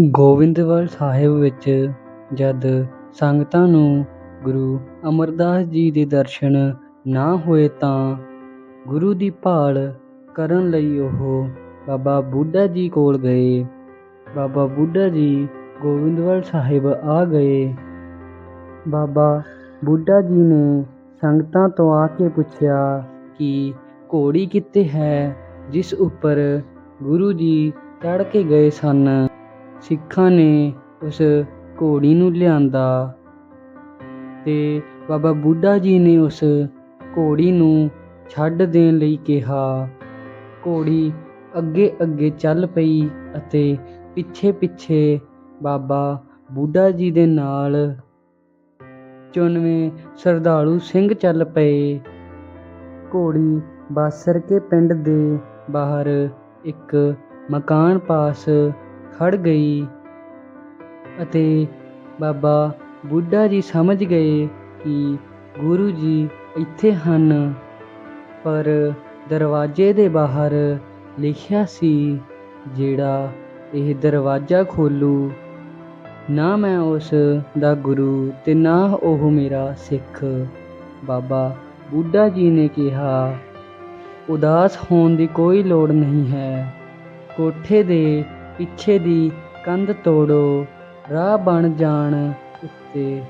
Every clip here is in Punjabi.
ਗੋਬਿੰਦਵਾਲ ਸਾਹਿਬ ਵਿੱਚ ਜਦ ਸੰਗਤਾਂ ਨੂੰ ਗੁਰੂ ਅਮਰਦਾਸ ਜੀ ਦੇ ਦਰਸ਼ਨ ਨਾ ਹੋਏ ਤਾਂ ਗੁਰੂ ਦੀ ਭਾਲ ਕਰਨ ਲਈ ਉਹ ਬਾਬਾ ਬੁੱਢਾ ਜੀ ਕੋਲ ਗਏ। ਬਾਬਾ ਬੁੱਢਾ ਜੀ ਗੋਬਿੰਦਵਾਲ ਸਾਹਿਬ ਆ ਗਏ। ਬਾਬਾ ਬੁੱਢਾ ਜੀ ਨੇ ਸੰਗਤਾਂ ਤੋਂ ਆ ਕੇ ਪੁੱਛਿਆ ਕਿ ਘੋੜੀ ਕਿੱਥੇ ਹੈ, ਜਿਸ ਉੱਪਰ ਗੁਰੂ ਜੀ ਚੜ੍ਹ ਕੇ ਗਏ ਸਨ। ਸਿੱਖਾਂ ਨੇ ਉਸ ਘੋੜੀ ਨੂੰ ਲਿਆਂਦਾ ਤੇ ਬਾਬਾ ਬੁੱਢਾ ਜੀ ਨੇ ਉਸ ਘੋੜੀ ਨੂੰ ਛੱਡ ਦੇਣ ਲਈ ਕਿਹਾ। ਘੋੜੀ ਅੱਗੇ ਅੱਗੇ ਚੱਲ ਪਈ ਅਤੇ ਪਿੱਛੇ ਪਿੱਛੇ ਬਾਬਾ ਬੁੱਢਾ ਜੀ ਦੇ ਨਾਲ ਚੁਣਵੇਂ ਸਰਦਾਲੂ ਸਿੰਘ ਚੱਲ ਪਏ। ਘੋੜੀ ਬਾਸਰ ਕੇ ਪਿੰਡ ਦੇ ਬਾਹਰ ਇੱਕ ਮਕਾਨ ਪਾਸ ਖੜ ਗਈ ਅਤੇ ਬਾਬਾ ਬੁੱਢਾ ਜੀ ਸਮਝ ਗਏ ਕਿ ਗੁਰੂ ਜੀ ਇੱਥੇ ਹਨ। ਪਰ ਦਰਵਾਜ਼ੇ ਦੇ ਬਾਹਰ ਲਿਖਿਆ ਸੀ, ਜਿਹੜਾ ਇਹ ਦਰਵਾਜ਼ਾ ਖੋਲੂ, ਨਾ ਮੈਂ ਉਸ ਦਾ ਗੁਰੂ ਤੇ ਨਾ ਉਹ ਮੇਰਾ ਸਿੱਖ। ਬਾਬਾ ਬੁੱਢਾ ਜੀ ਨੇ ਕਿਹਾ, ਉਦਾਸ ਹੋਣ ਦੀ ਕੋਈ ਲੋੜ ਨਹੀਂ ਹੈ। ਕੋਠੇ ਦੇ ਪਿੱਛੇ ਦੀ ਕੰਧ ਤੋੜੋ, ਰਾਹ ਬਣ ਜਾਣ ਉੱਤੇ।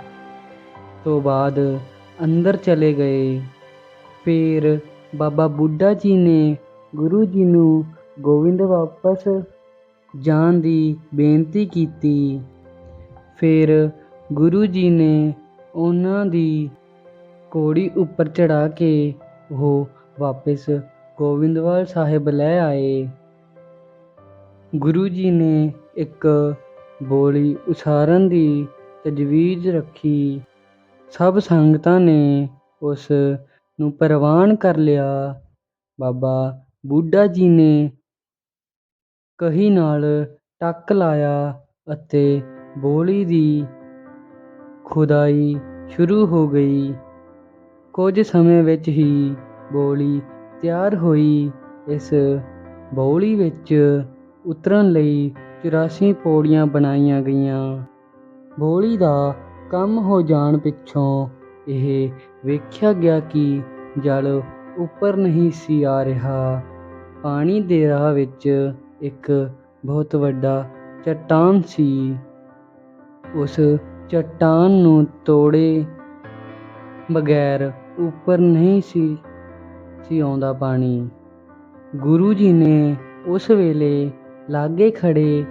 ਤੋਂ ਬਾਅਦ ਅੰਦਰ ਚਲੇ ਗਏ। ਫਿਰ ਬਾਬਾ ਬੁੱਢਾ ਜੀ ਨੇ ਗੁਰੂ ਜੀ ਨੂੰ ਗੋਬਿੰਦ ਵਾਪਸ ਜਾਣ ਦੀ ਬੇਨਤੀ ਕੀਤੀ। ਫਿਰ ਗੁਰੂ ਜੀ ਨੇ ਉਹਨਾਂ ਦੀ ਘੋੜੀ ਉੱਪਰ ਚੜਾ ਕੇ ਉਹ ਵਾਪਸ ਗੋਬਿੰਦਵਾਲ ਸਾਹਿਬ ਲੈ ਆਏ। ਗੁਰੂ ਜੀ ਨੇ ਇੱਕ ਬੋਲੀ ਉਸਾਰਨ ਦੀ ਤਜਵੀਜ਼ ਰੱਖੀ। ਸਭ ਸੰਗਤਾਂ ਨੇ ਉਸ ਨੂੰ ਪ੍ਰਵਾਨ ਕਰ ਲਿਆ। ਬਾਬਾ ਬੁੱਢਾ ਜੀ ਨੇ ਕਹੀ ਨਾਲ ਟੱਕ ਲਾਇਆ ਅਤੇ ਬੋਲੀ ਦੀ ਖੁਦਾਈ ਸ਼ੁਰੂ ਹੋ ਗਈ। ਕੁਝ ਸਮੇਂ ਵਿੱਚ ਹੀ ਬੋਲੀ ਤਿਆਰ ਹੋਈ। ਇਸ ਬੋਲੀ ਵਿੱਚ ਉਤਰਨ ਲਈ 84 ਪੌੜੀਆਂ ਬਣਾਈਆਂ ਗਈਆਂ। ਬੋਲੀ ਦਾ ਕੰਮ ਹੋ ਜਾਣ ਪਿੱਛੋਂ ਇਹ ਵੇਖਿਆ ਗਿਆ ਕਿ ਜਲ ਉੱਪਰ ਨਹੀਂ ਸੀ ਆ ਰਿਹਾ। ਪਾਣੀ ਦੇ ਰਾਹ ਵਿੱਚ ਇੱਕ ਬਹੁਤ ਵੱਡਾ ਚੱਟਾਨ ਸੀ। ਉਸ ਚੱਟਾਨ ਨੂੰ ਤੋੜੇ ਬਗੈਰ ਉੱਪਰ ਨਹੀਂ ਸੀ ਸੀ ਆਉਂਦਾ ਪਾਣੀ। ਗੁਰੂ ਜੀ ਨੇ ਉਸ ਵੇਲੇ ਲਾਗੇ ਖੜੇ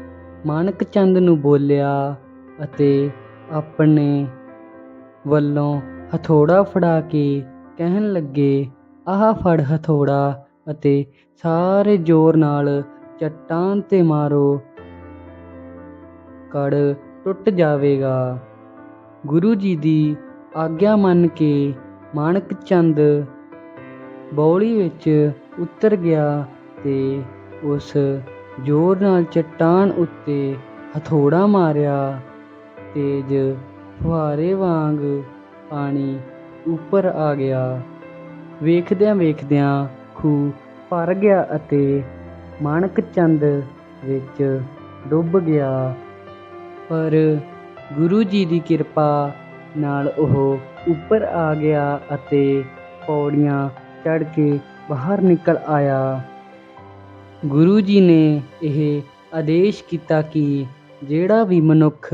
ਮਾਨਕ ਚੰਦ ਨੂੰ ਬੋਲਿਆ ਅਤੇ ਆਪਣੇ ਵੱਲੋਂ ਹਥੌੜਾ ਫੜਾ ਕੇ ਕਹਿਣ ਲੱਗੇ, ਆਹ ਫੜ ਹਥੌੜਾ ਅਤੇ ਸਾਰੇ ਜ਼ੋਰ ਨਾਲ ਚੱਟਾਨ ਤੇ ਮਾਰੋ। ਕੜ ਟੁੱਟ ਜਾਵੇਗਾ। ਗੁਰੂ ਜੀ ਦੀ ਆਗਿਆ ਮੰਨ ਕੇ ਮਾਨਕ ਚੰਦ ਬੌਲੀ ਵਿੱਚ ਉਤਰ ਗਿਆ ਤੇ ਉਸ ਜ਼ੋਰ ਨਾਲ ਚੱਟਾਨ ਉੱਤੇ ਹਥੌੜਾ ਮਾਰਿਆ ਤੇਜ ਫੁਹਾਰੇ ਵਾਂਗ ਪਾਣੀ ਉੱਪਰ ਆ ਗਿਆ। ਵੇਖਦਿਆਂ ਵੇਖਦਿਆਂ ਖੂਹ ਭਰ ਗਿਆ ਅਤੇ ਮਾਣਕ ਚੰਦ ਵਿੱਚ ਡੁੱਬ ਗਿਆ। ਪਰ ਗੁਰੂ ਜੀ ਦੀ ਕਿਰਪਾ ਨਾਲ ਉਹ ਉੱਪਰ ਆ ਗਿਆ ਅਤੇ ਪੌੜੀਆਂ ਚੜ੍ਹ ਕੇ ਬਾਹਰ ਨਿਕਲ ਆਇਆ। ਗੁਰੂ ਜੀ ਨੇ ਇਹ ਆਦੇਸ਼ ਕੀਤਾ ਕਿ ਜਿਹੜਾ ਵੀ ਮਨੁੱਖ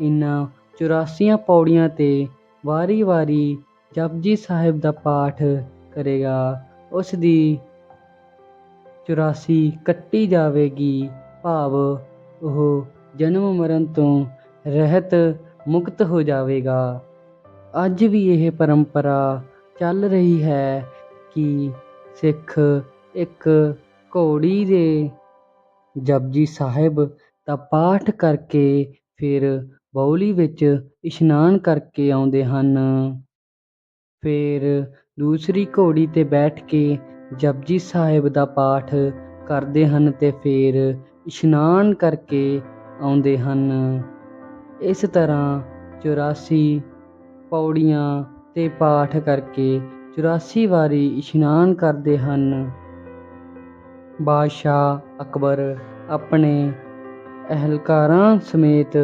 ਇਨ੍ਹਾਂ 84 ਪੌੜੀਆਂ ਤੇ ਵਾਰੀ-ਵਾਰੀ ਜਪਜੀ ਸਾਹਿਬ ਦਾ ਪਾਠ ਕਰੇਗਾ ਉਸ ਦੀ 84 ਕੱਟੀ ਜਾਵੇਗੀ, ਭਾਵ ਉਹ ਜਨਮ ਮਰਨ ਤੋਂ ਰਹਿਤ ਮੁਕਤ ਹੋ ਜਾਵੇਗਾ। ਅੱਜ ਵੀ ਇਹ ਪਰੰਪਰਾ ਚੱਲ ਰਹੀ ਹੈ ਕਿ ਸਿੱਖ ਇੱਕ ਘੋੜੀ ਦੇ। ਜਪਜੀ ਸਾਹਿਬ ਦਾ ਪਾਠ ਕਰਕੇ ਫਿਰ ਬੌਲੀ ਵਿੱਚ ਇਸ਼ਨਾਨ ਕਰਕੇ ਆਉਂਦੇ ਹਨ। ਫਿਰ ਦੂਸਰੀ ਘੋੜੀ ਤੇ ਬੈਠ ਕੇ ਜਪਜੀ ਸਾਹਿਬ ਦਾ ਪਾਠ ਕਰਦੇ ਹਨ ਅਤੇ ਫਿਰ ਇਸ਼ਨਾਨ ਕਰਕੇ ਆਉਂਦੇ ਹਨ। ਇਸ ਤਰ੍ਹਾਂ 84 ਪੌੜੀਆਂ ਤੇ ਪਾਠ ਕਰਕੇ 84 ਵਾਰੀ ਇਸ਼ਨਾਨ ਕਰਦੇ ਹਨ। ਬਾਦਸ਼ਾਹ ਅਕਬਰ ਆਪਣੇ ਅਹਿਲਕਾਰਾਂ ਸਮੇਤ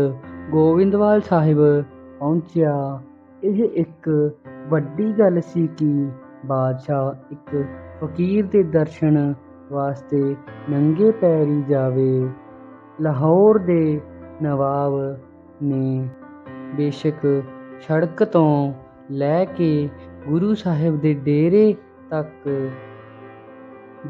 ਗੋਬਿੰਦਵਾਲ ਸਾਹਿਬ ਪਹੁੰਚਿਆ। ਇਹ ਇੱਕ ਵੱਡੀ ਗੱਲ ਸੀ ਕਿ ਬਾਦਸ਼ਾਹ ਇੱਕ ਫਕੀਰ ਦੇ ਦਰਸ਼ਨ ਵਾਸਤੇ ਨੰਗੇ ਪੈਰੀ ਜਾਵੇ। ਲਾਹੌਰ ਦੇ ਨਵਾਬ ਨੇ ਬੇਸ਼ੱਕ ਸੜਕ ਤੋਂ ਲੈ ਕੇ ਗੁਰੂ ਸਾਹਿਬ ਦੇ ਡੇਰੇ ਤੱਕ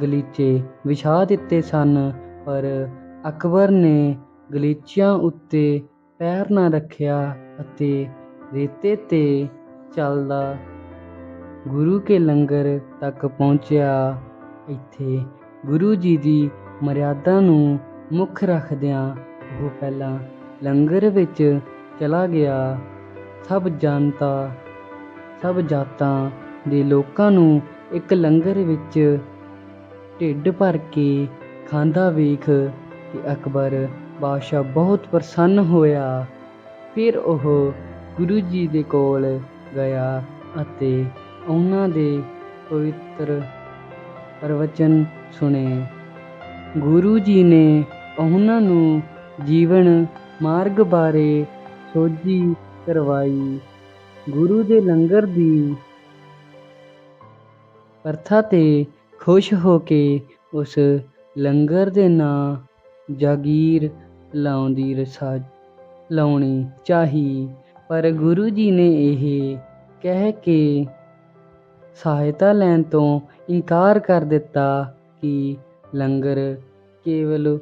ਗਲੀਚੇ ਵਿਛਾ ਦਿੱਤੇ ਸਨ, ਪਰ ਅਕਬਰ ਨੇ ਗਲੀਚਿਆਂ ਉੱਤੇ ਪੈਰ ਨਾ ਰੱਖਿਆ ਅਤੇ ਰੇਤੇ ਤੇ ਚੱਲਦਾ ਗੁਰੂ ਕੇ ਲੰਗਰ ਤੱਕ ਪਹੁੰਚਿਆ। ਇੱਥੇ ਗੁਰੂ ਜੀ ਦੀ ਮਰਿਆਦਾ ਨੂੰ ਮੁੱਖ ਰੱਖਦਿਆਂ ਉਹ ਪਹਿਲਾਂ ਲੰਗਰ ਵਿੱਚ ਚਲਾ ਗਿਆ। ਸਭ ਜਨਤਾ, ਸਭ ਜਾਤਾਂ ਦੇ ਲੋਕਾਂ ਨੂੰ ਇੱਕ ਲੰਗਰ ਵਿੱਚ ਢਿੱਡ ਭਰ ਕੇ ਖਾਂਦਾ ਵੇਖ ਕਿ ਅਕਬਰ ਬਾਦਸ਼ਾਹ ਬਹੁਤ ਪ੍ਰਸੰਨ ਹੋਇਆ। ਫਿਰ ਉਹ ਗੁਰੂ ਜੀ ਦੇ ਕੋਲ ਗਿਆ ਅਤੇ ਉਹਨਾਂ ਦੇ ਪਵਿੱਤਰ ਪ੍ਰਵਚਨ ਸੁਣੇ। ਗੁਰੂ ਜੀ ਨੇ ਉਹਨਾਂ ਨੂੰ ਜੀਵਨ ਮਾਰਗ ਬਾਰੇ ਸੋਝੀ ਕਰਵਾਈ। ਗੁਰੂ ਦੇ ਲੰਗਰ ਦੀ ਪ੍ਰਥਾ ਤੇ ਖੁਸ਼ ਹੋ ਕੇ ਉਸ ਲੰਗਰ ਦੇ ਨਾਂ ਜਾਗੀਰ ਲਾਉਂਦੀ ਰਸਾ, ਲਾਉਣੀ ਚਾਹੀ। ਪਰ ਗੁਰੂ ਜੀ ਨੇ ਇਹ ਕਹਿ ਕੇ ਸਹਾਇਤਾ ਲੈਣ ਤੋਂ ਇਨਕਾਰ ਕਰ ਦਿੱਤਾ ਕਿ ਲੰਗਰ ਕੇਵਲ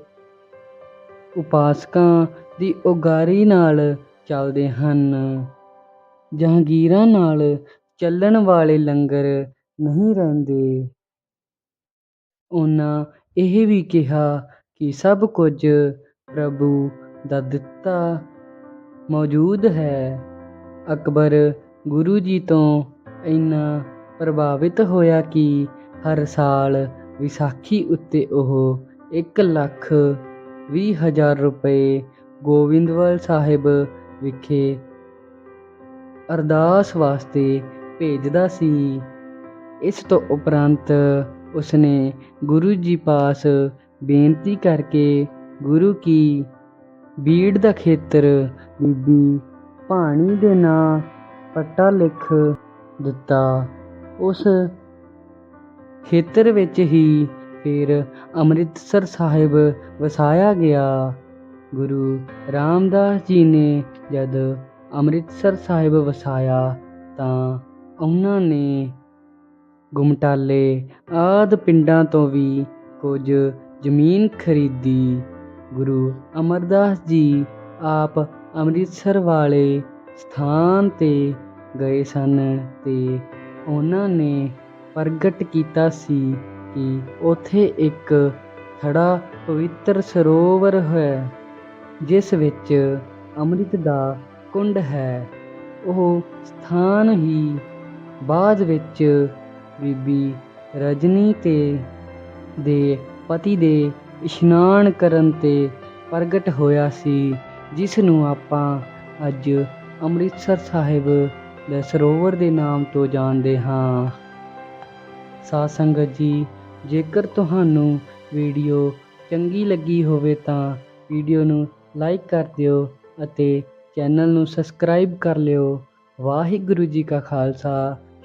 ਉਪਾਸਕਾਂ ਦੀ ਉਗਾਰੀ ਨਾਲ ਚੱਲਦੇ ਹਨ। ਜਹਾਂਗੀਰਾਂ ਨਾਲ ਚੱਲਣ ਵਾਲੇ ਲੰਗਰ ਨਹੀਂ ਰਹਿੰਦੇ। ਉਹਨਾਂ ਇਹ ਵੀ ਕਿਹਾ ਕਿ ਸਭ ਕੁਝ ਪ੍ਰਭੂ ਦਾ ਦਿੱਤਾ ਮੌਜੂਦ ਹੈ। ਅਕਬਰ ਗੁਰੂ ਜੀ ਤੋਂ ਇੰਨਾ ਪ੍ਰਭਾਵਿਤ ਹੋਇਆ ਕਿ ਹਰ ਸਾਲ ਵਿਸਾਖੀ ਉੱਤੇ ਉਹ ਇੱਕ ਲੱਖ ਵੀਹ ਹਜ਼ਾਰ ਰੁਪਏ ਗੋਬਿੰਦਵਾਲ ਸਾਹਿਬ ਵਿਖੇ ਅਰਦਾਸ ਵਾਸਤੇ ਭੇਜਦਾ ਸੀ। ਇਸ ਤੋਂ ਉਪਰੰਤ ਉਸਨੇ ਗੁਰੂ ਜੀ ਪਾਸ ਬੇਨਤੀ ਕਰਕੇ ਗੁਰੂ ਕੀ ਬੀੜ ਦਾ ਖੇਤਰ ਬੀਬੀ ਭਾਣੀ ਦੇ ਨਾਂ ਪੱਟਾ ਲਿਖ ਦਿੱਤਾ। ਉਸ ਖੇਤਰ ਵਿੱਚ ਹੀ ਫਿਰ ਅੰਮ੍ਰਿਤਸਰ ਸਾਹਿਬ ਵਸਾਇਆ ਗਿਆ। ਗੁਰੂ ਰਾਮਦਾਸ ਜੀ ਨੇ ਜਦ ਅੰਮ੍ਰਿਤਸਰ ਸਾਹਿਬ ਵਸਾਇਆ ਤਾਂ ਉਹਨਾਂ ਨੇ ਗੁਮਟਾਲੇ ਆਦਿ ਪਿੰਡਾਂ ਤੋਂ ਵੀ ਕੁਝ ਜ਼ਮੀਨ ਖਰੀਦੀ। ਗੁਰੂ ਅਮਰਦਾਸ ਜੀ ਆਪ ਅੰਮ੍ਰਿਤਸਰ ਵਾਲੇ ਸਥਾਨ ਤੇ ਗਏ ਸਨ ਅਤੇ ਉਹਨਾਂ ਨੇ ਪ੍ਰਗਟ ਕੀਤਾ ਸੀ ਕਿ ਉੱਥੇ ਇੱਕ ਥੜਾ ਪਵਿੱਤਰ ਸਰੋਵਰ ਹੈ, ਜਿਸ ਵਿੱਚ ਅੰਮ੍ਰਿਤ ਦਾ ਕੁੰਡ ਹੈ। ਉਹ ਸਥਾਨ ਹੀ ਬਾਅਦ ਵਿੱਚ ਬੀਬੀ ਰਜਨੀ ਤੇ ਦੇ ਪਤੀ ਦੇ ਇਸ਼ਨਾਨ ਕਰਨ ਤੇ ਪ੍ਰਗਟ ਹੋਇਆ ਸੀ, ਜਿਸ ਨੂੰ ਆਪਾਂ ਅੱਜ ਅੰਮ੍ਰਿਤਸਰ ਸਾਹਿਬ ਦੇ ਸਰੋਵਰ ਦੇ ਨਾਮ ਤੋਂ ਜਾਣਦੇ ਹਾਂ। ਸਾਧ ਸੰਗਤ ਜੀ, ਜੇਕਰ ਤੁਹਾਨੂੰ ਵੀਡੀਓ ਚੰਗੀ ਲੱਗੀ ਹੋਵੇ ਤਾਂ ਵੀਡੀਓ ਨੂੰ ਲਾਈਕ ਕਰ ਦਿਓ ਅਤੇ ਚੈਨਲ ਨੂੰ ਸਬਸਕ੍ਰਾਈਬ ਕਰ ਲਿਓ। ਵਾਹਿਗੁਰੂ ਜੀ ਕਾ ਖਾਲਸਾ।